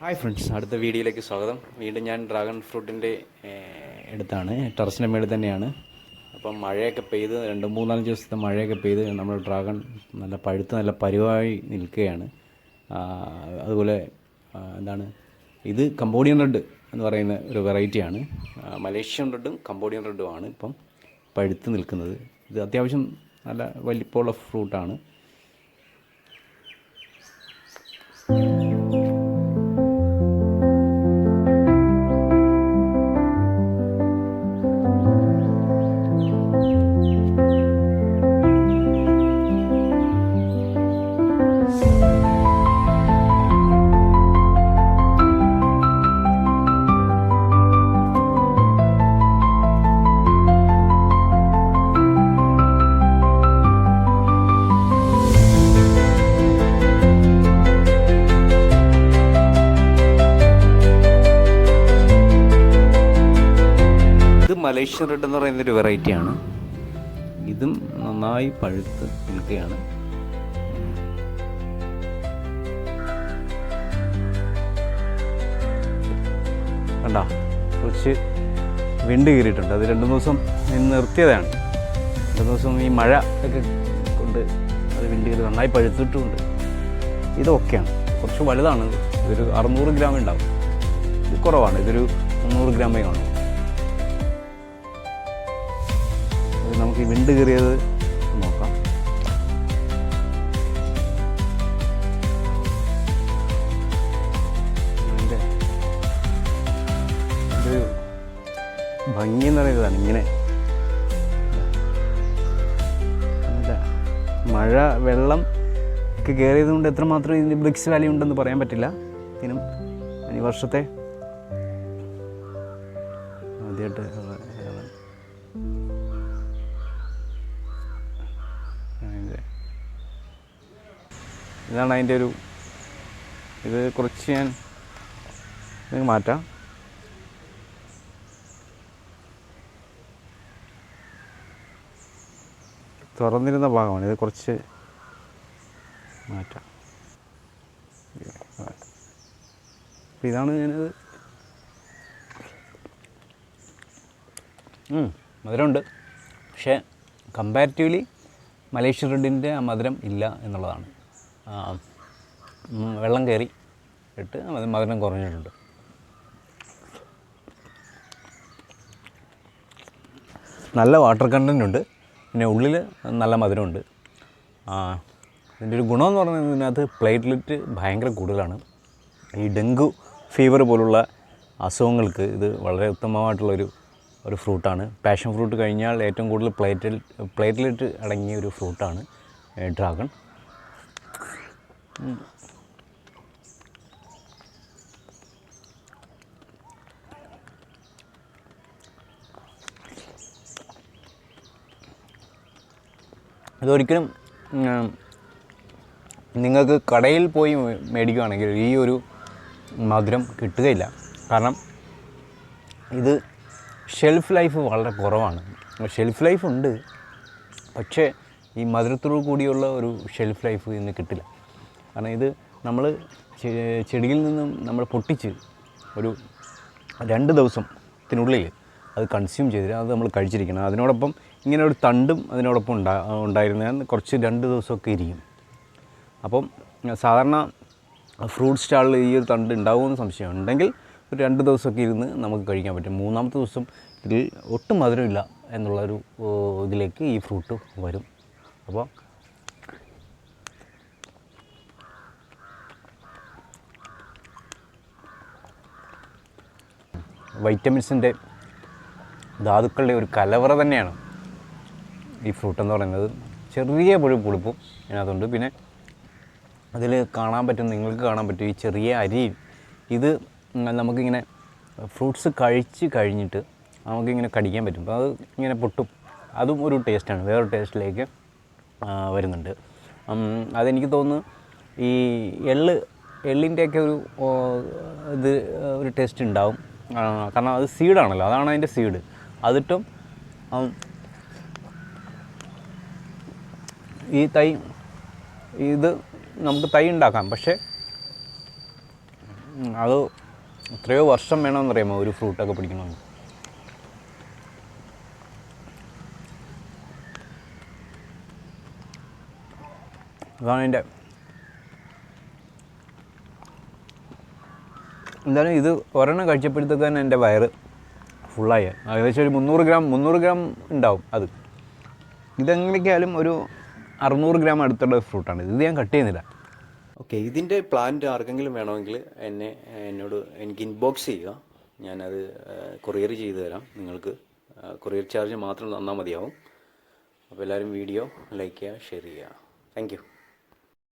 Hi friends അടുത്ത വീഡിയോയിലേക്ക് സ്വാഗതം. വീണ്ടും ഞാൻ ഡ്രാഗൺ ഫ്രൂട്ടിന്റെ അടുത്താണ്. ടെറസിന്റെ മേളിൽ തന്നെയാണ്. അപ്പം മഴയൊക്കെ പെയ്ത് രണ്ട് മൂന്നാൽ ദിവസത്തെ മഴയൊക്കെ പെയ്ത് നമ്മൾ ഡ്രാഗൺ നല്ല പഴുത്ത് നല്ല പരുവായി നിൽക്കുകയാണ്. അതുപോലെ എന്താണ് ഇത് കമ്പോഡിയൻ റെഡ് എന്ന് പറയുന്ന ഒരു വെറൈറ്റിയാണ് മലേഷ്യൻ റെഡും കമ്പോഡിയൻ റെഡുമാണ് ഇപ്പം പഴുത്ത് നിൽക്കുന്നത്. ഇത് അത്യാവശ്യം നല്ല വലിപ്പമുള്ള ഫ്രൂട്ടാണ് മലേഷ്യൻ റെഡ് എന്ന് പറയുന്ന ഒരു വെറൈറ്റിയാണ് ഇതും നന്നായി പഴുത്ത് നിൽക്കുകയാണ്. കണ്ടോ? കുറച്ച് വിണ്ട് കീറിയിട്ടുണ്ട്. അത് രണ്ട് ദിവസം നിന്ന് നിർത്തിയതാണ്. രണ്ട് ദിവസം ഈ മഴ ഒക്കെ കൊണ്ട് അത് വിണ്ട് കീറി നന്നായി പഴുത്തിട്ടുമുണ്ട് ഇതൊക്കെയാണ് കുറച്ച് വലുതാണ്. ഇതൊരു അറുന്നൂറ് ഗ്രാം ഉണ്ടാവും. ഇത് കുറവാണ്. ഇതൊരു മുന്നൂറ് ഗ്രാമേ കാണും നമുക്ക് വിണ്ട് കയറിയത് നോക്കാം. ഭംഗി എന്ന് പറയുന്നതാണ് ഇങ്ങനെ. മഴ വെള്ളം ഒക്കെ കയറിയത് കൊണ്ട് എത്രമാത്രം ഇതിന് ബ്രിക്സ് വാല്യൂ ഉണ്ടെന്ന് പറയാൻ പറ്റില്ല. ഇതിനും ഈ വർഷത്തെ ആദ്യമായിട്ട് ഇതാണ് അതിന്റെ ഒരു ഇത് കുറച്ച് ഞാൻ ഇത് മാറ്റാം. തുറന്നിരുന്ന ഭാഗമാണ്. ഇത് കുറച്ച് മാറ്റാം. അപ്പം ഇതാണ് ഞാനത്. മധുരമുണ്ട്. പക്ഷേ കമ്പാരിറ്റീവ്ലി മലേഷ്യ റെഡിന്റെ ആ മധുരം ഇല്ല എന്നുള്ളതാണ്. വെള്ളം കയറി ഇട്ട് അത് മധുരം കുറഞ്ഞിട്ടുണ്ട്. നല്ല വാട്ടർ കണ്ടന്റ് ഉണ്ട്. പിന്നെ ഉള്ളിൽ നല്ല മധുരമുണ്ട്. ഇതിന്റെ ഒരു ഗുണമെന്ന് പറഞ്ഞാൽ ഇതിനകത്ത് പ്ലേറ്റ്ലെറ്റ് ഭയങ്കര കൂടുതലാണ്. ഈ ഡെങ്കു ഫീവർ പോലുള്ള അസുഖങ്ങൾക്ക് ഇത് വളരെ ഉത്തമമായിട്ടുള്ളൊരു ഒരു ഫ്രൂട്ടാണ്. പാഷൻ ഫ്രൂട്ട് കഴിഞ്ഞാൽ ഏറ്റവും കൂടുതൽ പ്ലേറ്റ് പ്ലേറ്റ്ലെറ്റ് അടങ്ങിയ ഒരു ഫ്രൂട്ടാണ് ഡ്രാഗൺ. ഇതൊരിക്കലും ഉം, നിങ്ങൾക്ക് കടയിൽ പോയി മേടിക്കുകയാണെങ്കിൽ ഈ ഒരു മധുരം കിട്ടുകയില്ല. കാരണം ഇത് ഷെൽഫ് ലൈഫ് വളരെ കുറവാണ്. ഷെൽഫ് ലൈഫ് ഉണ്ട് പക്ഷേ ഈ മധുരത്തോടു കൂടിയുള്ള ഒരു ഷെൽഫ് ലൈഫ് ഇന്ന് കിട്ടില്ല. കാരണം ഇത് നമ്മൾ ചെടിയിൽ നിന്നും നമ്മൾ പൊട്ടിച്ച് ഒരു രണ്ട് ദിവസത്തിനുള്ളിൽ അത് കൺസ്യൂം ചെയ്തിട്ട് അത് നമ്മൾ കഴിച്ചിരിക്കണം. അതിനോടൊപ്പം ഇങ്ങനെ ഒരു തണ്ടും അതിനോടൊപ്പം ഉണ്ടാ ഉണ്ടായിരുന്ന. കുറച്ച് രണ്ട് ദിവസമൊക്കെ ഇരിക്കും. അപ്പം സാധാരണ ഫ്രൂട്ട് സ്റ്റാളിൽ ഈ ഒരു തണ്ട് ഉണ്ടാവുമെന്ന് സംശയം ഉണ്ടെങ്കിൽ ഒരു രണ്ട് ദിവസമൊക്കെ ഇരുന്ന് നമുക്ക് കഴിക്കാൻ പറ്റും. മൂന്നാമത്തെ ദിവസം ഇതിൽ ഒട്ടും മധുരമില്ല എന്നുള്ളൊരു ഇതിലേക്ക് ഈ ഫ്രൂട്ട് വരും. അപ്പോൾ വൈറ്റമിൻസിന്റെ ധാതുക്കളുടെ ഒരു കലവറ തന്നെയാണ് ഈ ഫ്രൂട്ട് എന്ന് പറയുന്നത്. ചെറിയ പുഴു പുളിപ്പും ഇതിനകത്തുണ്ട്. പിന്നെ അതിൽ കാണാൻ പറ്റും നിങ്ങൾക്ക് കാണാൻ പറ്റും ഈ ചെറിയ അരിയും ഇത് നമുക്കിങ്ങനെ ഫ്രൂട്ട്സ് കഴിച്ച് കഴിഞ്ഞിട്ട് നമുക്കിങ്ങനെ കടിക്കാൻ പറ്റും. അപ്പോൾ അത് ഇങ്ങനെ പൊട്ടും. അതും ഒരു ടേസ്റ്റാണ്. വേറൊരു ടേസ്റ്റിലേക്ക് വരുന്നുണ്ട്. അതെനിക്ക് തോന്നുന്നു ഈ എള്ള് എള്ളിന്റെയൊക്കെ ഒരു ഇത് ഒരു ടേസ്റ്റ് ഉണ്ടാവും. കാരണം അത് സീഡാണല്ലോ അതാണ് അതിന്റെ സീഡ് അതിട്ടും ഈ തൈ ഇത് നമുക്ക് തൈ ഉണ്ടാക്കാം. പക്ഷേ അത് എത്രയോ വർഷം വേണമെന്നറിയാമോ ഒരു ഫ്രൂട്ടൊക്കെ പിടിക്കണമെന്ന്. അതാണ് എന്റെ എന്തായാലും ഇത് ഒരെണ്ണം കഴിച്ചപ്പോഴത്തേക്ക് തന്നെ എന്റെ വയറ് ഫുള്ളായി ഏകദേശം ഒരു മുന്നൂറ് ഗ്രാം മുന്നൂറ് ഗ്രാം ഉണ്ടാവും അത്. ഇതെങ്ങനെയൊക്കെയായാലും ഒരു അറുന്നൂറ് ഗ്രാം അടുത്തുള്ള ഫ്രൂട്ടാണ് ഇത് ഞാൻ കട്ട് ചെയ്യുന്നില്ല. ഓക്കെ ഇതിന്റെ പ്ലാന്റ് ആർക്കെങ്കിലും വേണമെങ്കിൽ എന്നെ എന്നോട് എനിക്ക് ഇൻബോക്സ് ചെയ്യുക. ഞാനത് കൊറിയർ ചെയ്തു തരാം. നിങ്ങൾക്ക് കൊറിയർ ചാർജ് മാത്രം തന്നാൽ മതിയാവും. അപ്പോൾ എല്ലാവരും വീഡിയോ ലൈക്ക് ചെയ്യുക ഷെയർ ചെയ്യുക. താങ്ക്